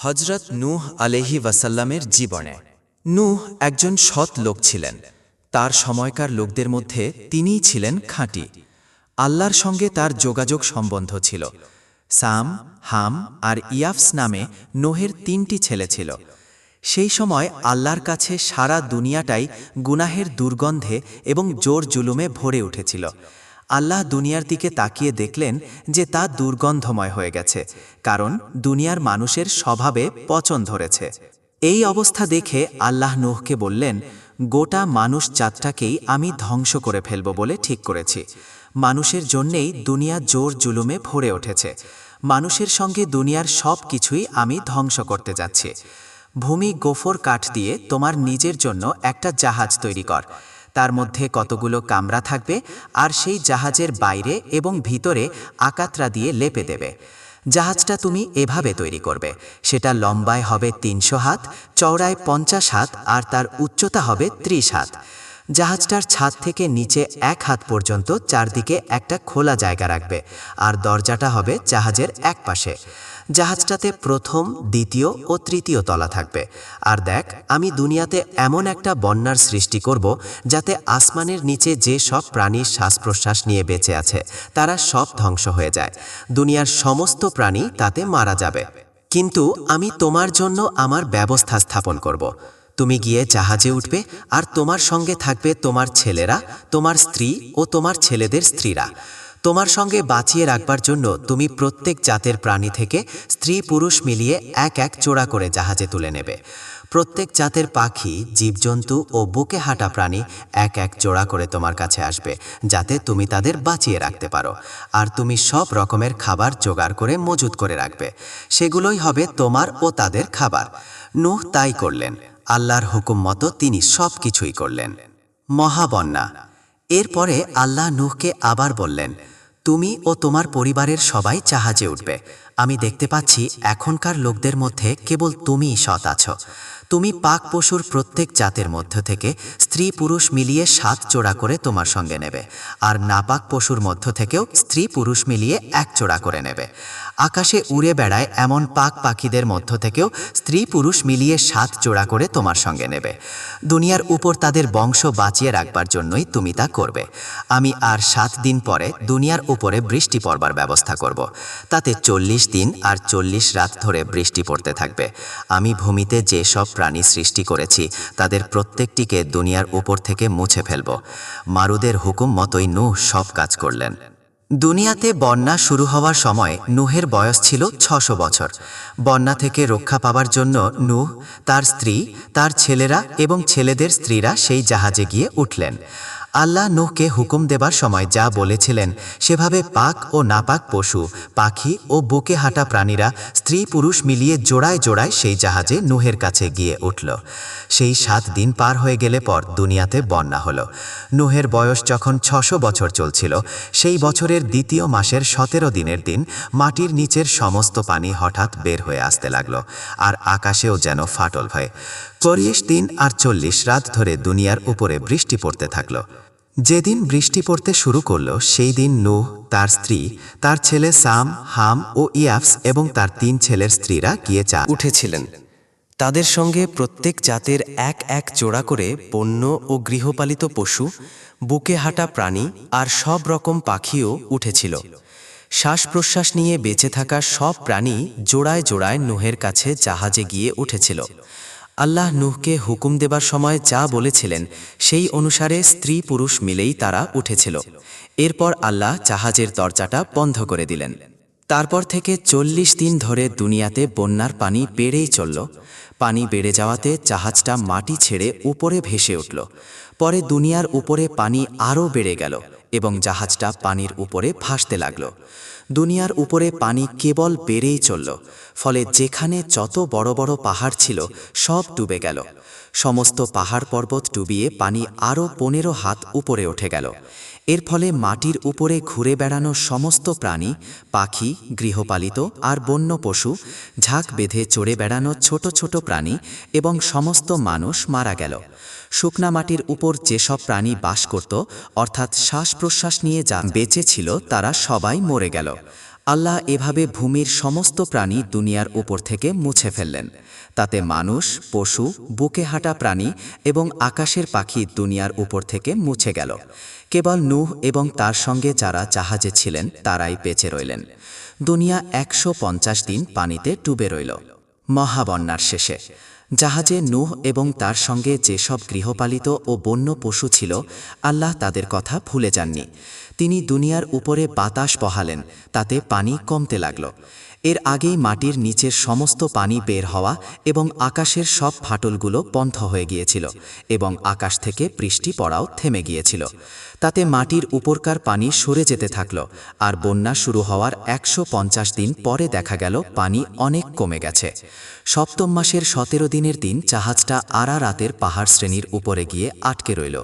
হজরত নূহ আলেহি ওয়াসাল্লামের জীবনে। নূহ একজন সৎ লোক ছিলেন। তার সময়কার লোকদের মধ্যে তিনিই ছিলেন খাঁটি। আল্লাহর সঙ্গে তার যোগাযোগ সম্বন্ধ ছিল। সাম, হাম আর ইয়াফস নামে নোহের তিনটি ছেলে ছিল। সেই সময় আল্লাহর কাছে সারা দুনিয়াটাই গুনাহের দুর্গন্ধে এবং জোর জুলুমে ভরে উঠেছিল। আল্লাহ দুনিয়ার দিকে তাকিয়ে দেখলেন যে তা দুর্গন্ধময় হয়ে গেছে, কারণ দুনিয়ার মানুষের স্বভাবে পচন ধরেছে। এই অবস্থা দেখে আল্লাহ নুহকে বললেন, গোটা মানুষ জাতটাকেই আমি ধ্বংস করে ফেলব বলে ঠিক করেছি। মানুষের জন্যেই দুনিয়া জোর জুলুমে ভরে উঠেছে। মানুষের সঙ্গে দুনিয়ার সব কিছুই আমি ধ্বংস করতে যাচ্ছি। ভূমি গোফর কাঠ দিয়ে তোমার নিজের জন্য একটা জাহাজ তৈরি কর। তার মধ্যে কতগুলো কামরা থাকবে আর সেই জাহাজের বাইরে এবং ভিতরে আকাতরা দিয়ে লেপে দেবে। জাহাজটা তুমি এভাবে তৈরি করবে। সেটা লম্বায় হবে তিনশো হাত, চওড়ায় পঞ্চাশ হাত আর তার উচ্চতা হবে ত্রিশ হাত। জাহাজটার ছাদ থেকে নিচে এক হাত পর্যন্ত চারদিকে একটা খোলা জায়গা রাখবে, আর দরজাটা হবে জাহাজের এক পাশে জাহাজটাতে প্রথম, দ্বিতীয় ও তৃতীয় তলা থাকবে। আর দেখ, আমি দুনিয়াতে এমন একটা বন্যার সৃষ্টি করব যাতে আসমানের নিচে যে সব প্রাণীর শ্বাস প্রশ্বাস নিয়ে বেঁচে আছে, তারা সব ধ্বংস হয়ে যায়। দুনিয়ার সমস্ত প্রাণী তাতে মারা যাবে। কিন্তু আমি তোমার জন্য আমার ব্যবস্থা স্থাপন করব। তুমি গিয়ে জাহাজে উঠবে, আর তোমার সঙ্গে থাকবে তোমার ছেলেরা, তোমার স্ত্রী ও তোমার ছেলেদের স্ত্রীরা। তোমার সঙ্গে বাঁচিয়ে রাখবার জন্য তুমি প্রত্যেক জাতের প্রাণী থেকে স্ত্রী পুরুষ মিলিয়ে এক এক চোড়া করে জাহাজে তুলে নেবে। প্রত্যেক জাতের পাখি, জীবজন্তু ও বুকে হাঁটা প্রাণী এক এক জোড়া করে তোমার কাছে আসবে, যাতে তুমি তাদের বাঁচিয়ে রাখতে পারো। আর তুমি সব রকমের খাবার জোগাড় করে মজুত করে রাখবে। সেগুলোই হবে তোমার ও তাদের খাবার। নুহ তাই করলেন। আল্লাহর হুকুম মতো তিনি সব কিছুই করলেন। মহাবন্যা। এরপরে আল্লাহ নুহকে আবার বললেন, তুমি ও তোমার পরিবারের সবাই জাহাজে উঠবে। আমি দেখতে পাচ্ছি এখনকার লোকদের মধ্যে কেবল তুমিই সৎ আছো। তুমি পাক পশুর প্রত্যেক জাতের মধ্য থেকে স্ত্রী পুরুষ মিলিয়ে সাত জোড়া করে তোমার সঙ্গে নেবে, আর নাপাক পশুর মধ্য থেকেও স্ত্রী পুরুষ মিলিয়ে এক জোড়া করে নেবে। আকাশে উড়ে বেড়ায় এমন পাক পাখিদের মধ্য থেকেও স্ত্রী পুরুষ মিলিয়ে সাত জোড়া করে তোমার সঙ্গে নেবে। দুনিয়ার উপর তাদের বংশ বাঁচিয়ে রাখবার জন্যই তুমি তা করবে। আমি আর সাত দিন পরে দুনিয়ার উপরে বৃষ্টি পড়বার ব্যবস্থা করব। তাতে চল্লিশ দিন আর চল্লিশ রাত ধরে বৃষ্টি পড়তে থাকবে। আমি ভূমিতে যে সব প্রাণী সৃষ্টি করেছি, তাদের প্রত্যেকটিকে দুনিয়ার উপর থেকে মুছে ফেলব। মারুদের হুকুম মতোই নু সব কাজ করলেন। দুনিয়াতে বন্যা শুরু হওয়ার সময় নুহের বয়স ছিল ছশো বছর। বন্যা থেকে রক্ষা পাবার জন্য নুহ, তার স্ত্রী, তার ছেলেরা এবং ছেলেদের স্ত্রীরা সেই জাহাজে গিয়ে উঠলেন। আল্লাহ নূহকে হুকুম দেবার সময় যা বলেছিলেন, সেভাবে পাক ও নাপাক পশু, পাখি ও বুকে হাঁটা প্রাণীরা, স্ত্রী পুরুষ মিলিয়ে জোড়ায় জোড়ায় সেই জাহাজে নুহের কাছে গিয়ে উঠল। সেই সাত দিন পার হয়ে গেলে পর দুনিয়াতে বন্যা হলো। নুহের বয়স যখন ছশো বছর চলছিল, সেই বছরের দ্বিতীয় মাসের সতেরো দিনের দিন মাটির নিচের সমস্ত পানি হঠাৎ বের হয়ে আসতে লাগল, আর আকাশেও যেন ফাটল হয় চল্লিশ দিন আর চল্লিশ রাত ধরে দুনিয়ার উপরে বৃষ্টি পড়তে থাকল। যেদিন বৃষ্টি পড়তে শুরু করল, সেই দিন নূহ, তার স্ত্রী, তার ছেলে সাম, হাম ও ইয়াফস এবং তার তিন ছেলের স্ত্রীরা গিয়ে চা উঠেছিলেন। তাদের সঙ্গে প্রত্যেক জাতের এক এক জোড়া করে বন্য ও গৃহপালিত পশু, বুকে হাঁটা প্রাণী আর সব রকম পাখিও উঠেছিল। শ্বাস প্রশ্বাস নিয়ে বেঁচে থাকা সব প্রাণী জোড়ায় জোড়ায় নুহের কাছে জাহাজে গিয়ে উঠেছিল। আল্লাহ নুহকে হুকুম দেবার সময় যা বলেছিলেন, সেই অনুসারে স্ত্রী পুরুষ মিলেই তারা উঠেছিল। এরপর আল্লাহ জাহাজের দরজাটা বন্ধ করে দিলেন। তারপর থেকে চল্লিশ দিন ধরে দুনিয়াতে বন্যার পানি বেড়েই চলল। পানি বেড়ে যাওয়াতে জাহাজটা মাটি ছেড়ে উপরে ভেসে উঠল। পরে দুনিয়ার উপরে পানি আরও বেড়ে গেল এবং জাহাজটা পানির উপরে ভাসতে লাগল। দুনিয়ার উপরে পানি কেবল বেড়েই চলল, ফলে যেখানে যত বড় বড় পাহাড় ছিল, সব ডুবে গেল। সমস্ত পাহাড় পর্বত ডুবিয়ে পানি আরও পনেরো হাত উপরে উঠে গেল। এর ফলে মাটির উপরে ঘুরে বেড়ানো সমস্ত প্রাণী, পাখি, গৃহপালিত আর বন্য পশু, ঝাঁক বেঁধে চড়ে বেড়ানো ছোট ছোট প্রাণী এবং সমস্ত মানুষ মারা গেল। শুকনা মাটির উপর যেসব প্রাণী বাস করত, অর্থাৎ শ্বাস প্রশ্বাস নিয়ে যা বেঁচে ছিল, তারা সবাই মরে গেল। আল্লাহ এভাবে ভূমির সমস্ত প্রাণী দুনিয়ার উপর থেকে মুছে ফেললেন। তাতে মানুষ, পশু, বুকে হাঁটা প্রাণী এবং আকাশের পাখি দুনিয়ার উপর থেকে মুছে গেল। কেবল নুহ এবং তার সঙ্গে যারা জাহাজে ছিলেন, তারাই বেঁচে রইলেন। দুনিয়া একশো পঞ্চাশ দিন পানিতে ডুবে রইল। মহাবন্যার শেষে। জাহাজে নুহ এবং তার সঙ্গে যেসব গৃহপালিত ও বন্য পশু ছিল, আল্লাহ তাদের কথা ভুলে যাননি। তিনি দুনিয়ার উপরে বাতাস বহালেন, তাতে পানি কমতে লাগল। এর আগেই মাটির নিচের সমস্ত পানি বের হওয়া এবং আকাশের সব ফাটলগুলো বন্ধ হয়ে গিয়েছিল এবং আকাশ থেকে বৃষ্টি পড়াও থেমে গিয়েছিল। তাতে মাটির উপরকার পানি সরে যেতে থাকল আর বন্যা শুরু হওয়ার একশো পঞ্চাশ দিন পরে দেখা গেল পানি অনেক কমে গেছে। সপ্তম মাসের সতেরো দিনের দিন জাহাজটা আরা রাতের পাহাড় শ্রেণির উপরে গিয়ে আটকে রইল।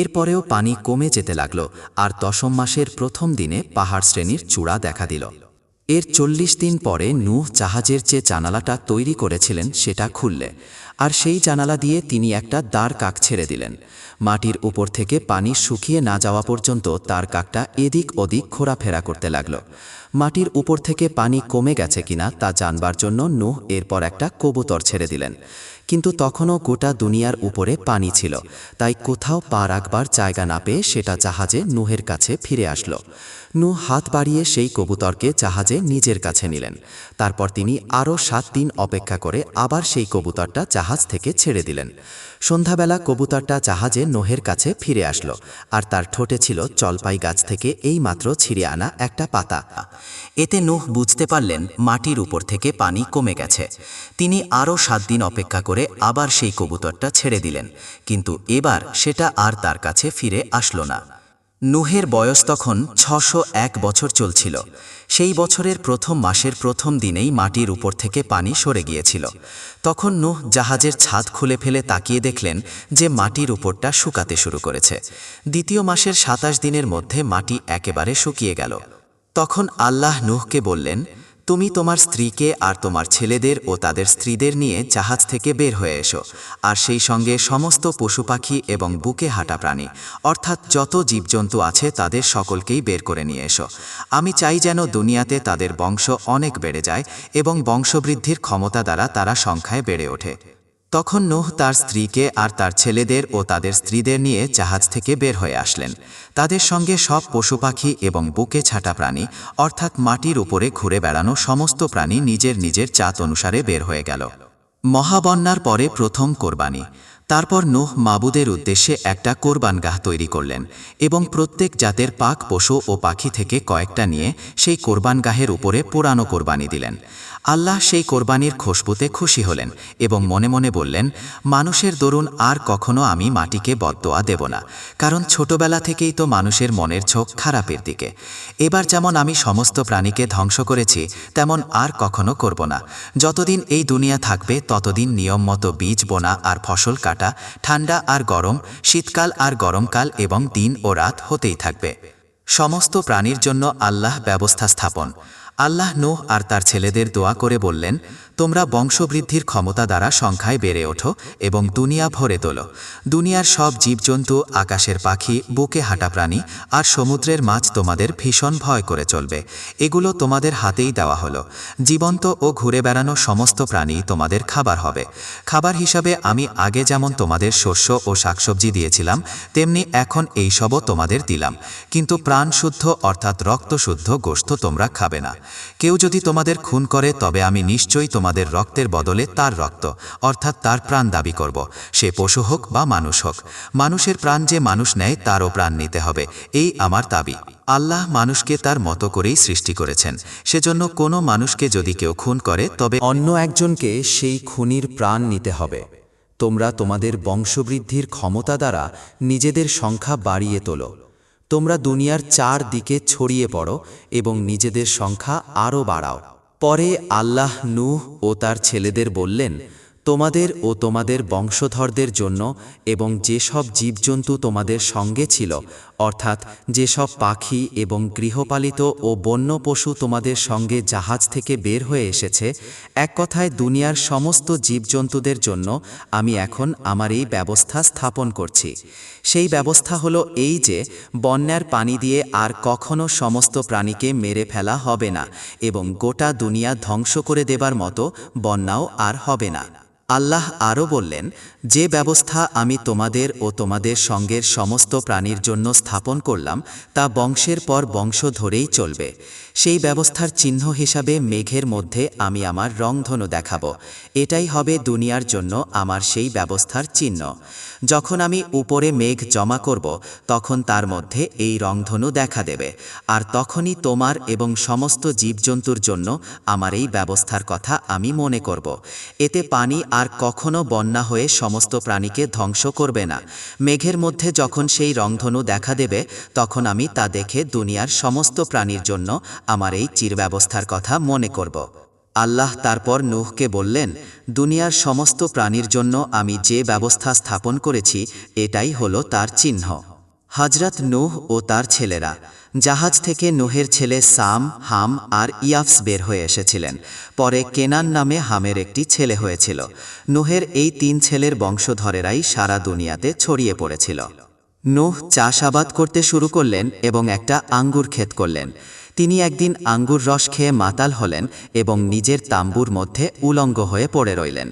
এরপরেও পানি কমে যেতে লাগল আর দশম মাসের প্রথম দিনে পাহাড় শ্রেণির চূড়া দেখা দিল। এর চল্লিশ দিন পরে নূহ জাহাজের যে জানালাটা তৈরি করেছিলেন সেটা খুললে, আর সেই জানালা দিয়ে তিনি একটা দ্বার কাক ছেড়ে দিলেন। মাটির উপর থেকে পানি শুকিয়ে না যাওয়া পর্যন্ত তার কাকটা এদিক ওদিক ঘোরাফেরা করতে লাগল। মাটির উপর থেকে পানি কমে গেছে কিনা তা জানবার জন্য নূহ এরপর একটা কবুতর ছেড়ে দিলেন। কিন্তু তখনও গোটা দুনিয়ার উপরে পানি ছিল, তাই কোথাও পা রাখবার জায়গা না পেয়ে সেটা জাহাজে নুহের কাছে ফিরে আসলো। নু হাত বাড়িয়ে সেই কবুতরকে জাহাজে নিজের কাছে নিলেন। তারপর তিনি আরও সাত দিন অপেক্ষা করে আবার সেই কবুতরটা জাহাজ থেকে ছেড়ে দিলেন। সন্ধ্যাবেলা কবুতরটা জাহাজে নোহের কাছে ফিরে আসলো, আর তার ঠোঁটে ছিল জলপাই গাছ থেকে এই মাত্র ছিঁড়ে আনা একটা পাতা। এতে নোহ বুঝতে পারলেন মাটির উপর থেকে পানি কমে গেছে। তিনি আরও সাত দিন অপেক্ষা করে আবার সেই কবুতরটা ছেড়ে দিলেন, কিন্তু এবার সেটা আর তার কাছে ফিরে আসলো না। নুহের বয়স তখন ছশো এক বছর চলছিল। সেই বছরের প্রথম মাসের প্রথম দিনেই মাটির উপর থেকে পানি সরে গিয়েছিল। তখন নুহ জাহাজের ছাদ খুলে ফেলে তাকিয়ে দেখলেন যে মাটির উপরটা শুকাতে শুরু করেছে। দ্বিতীয় মাসের সাতাশ দিনের মধ্যে মাটি একেবারে শুকিয়ে গেল। তখন আল্লাহ নুহকে বললেন তুমি তোমার স্ত্রীকে আর তোমার ছেলেদের ও তাদের স্ত্রীদের নিয়ে জাহাজ থেকে বের হয়ে এসো, আর সেই সঙ্গে সমস্ত পশু পাখি এবং বুকে হাঁটা প্রাণী, অর্থাৎ যত জীবজন্তু আছে তাদের সকলকেই বের করে নিয়ে এসো। আমি চাই যেন দুনিয়াতে তাদের বংশ অনেক বেড়ে যায় এবং বংশবৃদ্ধির ক্ষমতা দ্বারা তারা সংখ্যায় বেড়ে ওঠে। তখন নোহ তার স্ত্রীকে আর তার ছেলেদের ও তাদের স্ত্রীদের নিয়ে জাহাজ থেকে বের হয়ে আসলেন। তাদের সঙ্গে সব পশু পাখি এবং বুকে ছাটা প্রাণী, অর্থাৎ মাটির উপরে ঘুরে বেড়ানো সমস্ত প্রাণী নিজের নিজের চাত অনুসারে বের হয়ে গেল। মহাবন্যার পরে প্রথম কোরবানি। তারপর নোহ মাবুদের উদ্দেশ্যে একটা কোরবানগাহ তৈরি করলেন এবং প্রত্যেক জাতের পাক পশু ও পাখি থেকে কয়েকটা নিয়ে সেই কোরবানগাহের উপরে পুরানো কোরবানি দিলেন। আল্লাহ সেই কোরবানির খুশবুতে খুশি হলেন এবং মনে মনে বললেন, মানুষের দরুন আর কখনো আমি মাটিকে বদদোয়া দেব না, কারণ ছোটবেলা থেকেই তো মানুষের মনের ঝোঁক খারাপের দিকে। এবার যেমন আমি সমস্ত প্রাণীকে ধ্বংস করেছি, তেমন আর কখনো করব না। যতদিন এই দুনিয়া থাকবে, ততদিন নিয়ম মতো বীজ, বোনা আর ফসল কাটা, ঠান্ডা আর গরম, শীতকাল আর গরমকাল এবং দিন ও রাত হতেই থাকবে। সমস্ত প্রাণীর জন্য আল্লাহ ব্যবস্থা স্থাপন। আল্লাহ নোহ আর তার ছেলেদের দোয়া করে বললেন, তোমরা বংশবৃদ্ধির ক্ষমতা দ্বারা সংখ্যায় বেড়ে ওঠো এবং দুনিয়া ভরে তোলো। দুনিয়ার সব জীবজন্তু, আকাশের পাখি, বুকে হাঁটা প্রাণী আর সমুদ্রের মাছ তোমাদের ভীষণ ভয় করে চলবে। এগুলো তোমাদের হাতেই দেওয়া হলো। জীবন্ত ও ঘুরে বেড়ানো সমস্ত প্রাণী তোমাদের খাবার হবে। খাবার হিসাবে আমি আগে যেমন তোমাদের শস্য ও শাকসবজি দিয়েছিলাম, তেমনি এখন এইসবও তোমাদের দিলাম। কিন্তু প্রাণ শুদ্ধ অর্থাৎ রক্তশুদ্ধ গোস্ত তোমরা খাবে না। কেউ যদি তোমাদের খুন করে, তবে আমি নিশ্চয়ই তোমাদের রক্তের বদলে তার রক্ত, অর্থাৎ তার প্রাণ দাবি করব। সে পশু হোক বা মানুষ হোক, মানুষের প্রাণ যে মানুষ নেয়, তারও প্রাণ নিতে হবে। এই আমার দাবি। আল্লাহ মানুষকে তার মতো করেই সৃষ্টি করেছেন। সেজন্য কোনো মানুষকে যদি কেউ খুন করে, তবে অন্য একজনকে সেই খুনির প্রাণ নিতে হবে। তোমরা তোমাদের বংশবৃদ্ধির ক্ষমতা দ্বারা নিজেদের সংখ্যা বাড়িয়ে তোলো। তোমরা দুনিয়ার চার দিকে ছড়িয়ে পড়ো এবং নিজেদের সংখ্যা আরও বাড়াও। পরে আল্লাহ নুহ ও তার ছেলেদের বললেন, তোমাদের ও তোমাদের বংশধরদের জন্য এবং যেসব জীবজন্তু তোমাদের সঙ্গে ছিল অর্থাৎ যেসব পাখি এবং গৃহপালিত ও বন্য পশু তোমাদের সঙ্গে জাহাজ থেকে বের হয়ে এসেছে, এক কথায় দুনিয়ার সমস্ত জীবজন্তুদের জন্য আমি এখন আমার এই ব্যবস্থা স্থাপন করছি। সেই ব্যবস্থা হলো এই যে, বন্যার পানি দিয়ে আর কখনো সমস্ত প্রাণীকে মেরে ফেলা হবে না এবং গোটা দুনিয়া ধ্বংস করে দেবার মতো বন্যাও আর হবে না। আল্লাহ আরও বললেন, যে ব্যবস্থা আমি তোমাদের ও তোমাদের সঙ্গের সমস্ত প্রাণীর জন্য স্থাপন করলাম, তা বংশের পর বংশ ধরেই চলবে। সেই ব্যবস্থার চিহ্ন হিসাবে মেঘের মধ্যে আমি আমার রংধনু দেখাব। এটাই হবে দুনিয়ার জন্য আমার সেই ব্যবস্থার চিহ্ন। যখন আমি উপরে মেঘ জমা করব, তখন তার মধ্যে এই রংধনু দেখা দেবে। আর তখনই তোমার এবং সমস্ত জীবজন্তুর জন্য আমার এই ব্যবস্থার কথা আমি মনে করব। এতে পানি আর কখনো বন্যা হয়ে সমস্ত প্রাণীকে ধ্বংস করবে না। মেঘের মধ্যে যখন সেই রংধনু দেখা দেবে, তখন আমি তা দেখে দুনিয়ার সমস্ত প্রাণীর জন্য আমার এই চির ব্যবস্থার কথা মনে করব। আল্লাহ তারপর নুহকে বললেন, দুনিয়ার সমস্ত প্রাণীর জন্য আমি যে ব্যবস্থা স্থাপন করেছি, এটাই হলো তার চিহ্ন। হজরত নুহ ও তার ছেলেরা, জাহাজ থেকে নুহের ছেলে সাম, হাম আর ইয়াফস বের হয়ে এসেছিলেন। পরে কেনান নামে হামের একটি ছেলে হয়েছিল। নুহের এই তিন ছেলের বংশধরেরাই সারা দুনিয়াতে ছড়িয়ে পড়েছিল। নুহ চাষাবাদ করতে শুরু করলেন এবং একটা আঙ্গুর ক্ষেত করলেন। তিনি একদিন আঙ্গুর রস খেয়ে মাতাল হলেন এবং নিজের তাম্বুর মধ্যে উলঙ্গ হয়ে পড়ে রইলেন।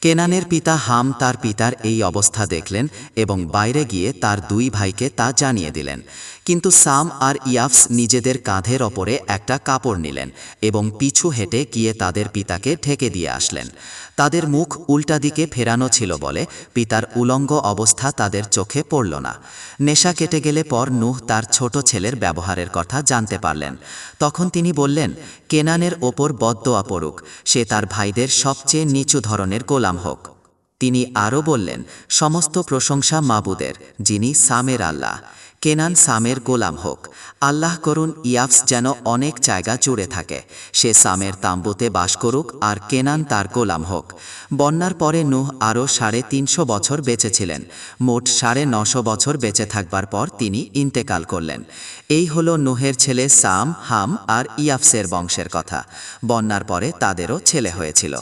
কেনানের পিতা হাম তার পিতার এই অবস্থা দেখলেন এবং বাইরে গিয়ে তার দুই ভাইকে তা জানিয়ে দিলেন। কিন্তু সাম আর ইয়াফস নিজেদের কাঁধের ওপরে একটা কাপড় নিলেন এবং পিছু হেঁটে গিয়ে তাদের পিতাকে ঢেকে দিয়ে আসলেন। তাদের মুখ উল্টা দিকে ফেরানো ছিল বলে পিতার উলঙ্গ অবস্থা তাদের চোখে পড়ল না। নেশা কেটে গেলে পর নুহ তার ছোট ছেলের ব্যবহারের কথা জানতে পারলেন। তখন তিনি বললেন, কেনানের ওপর বদদোয়া পড়ুক, সে তার ভাইদের সবচেয়ে নিচু ধরনের গোলাম হোক। তিনি আরও বললেন, সমস্ত প্রশংসা মাবুদের, যিনি সামের আল্লাহ। কেনান সামের গোলাম হোক। আল্লাহ করুন ইয়াফস যেন অনেক জায়গা জুড়ে থাকে। সে সামের তাম্বুতে বাস করুক আর কেনান তার গোলাম হোক। বন্যার পরে নুহ আরও সাড়ে তিনশো বছর বেঁচেছিলেন। মোট সাড়ে নশো বছর বেঁচে থাকবার পর তিনি ইন্তেকাল করলেন। এই হল নুহের ছেলে সাম, হাম আর ইয়াফসের বংশের কথা। বন্যার পরে তাদেরও ছেলে হয়েছিল।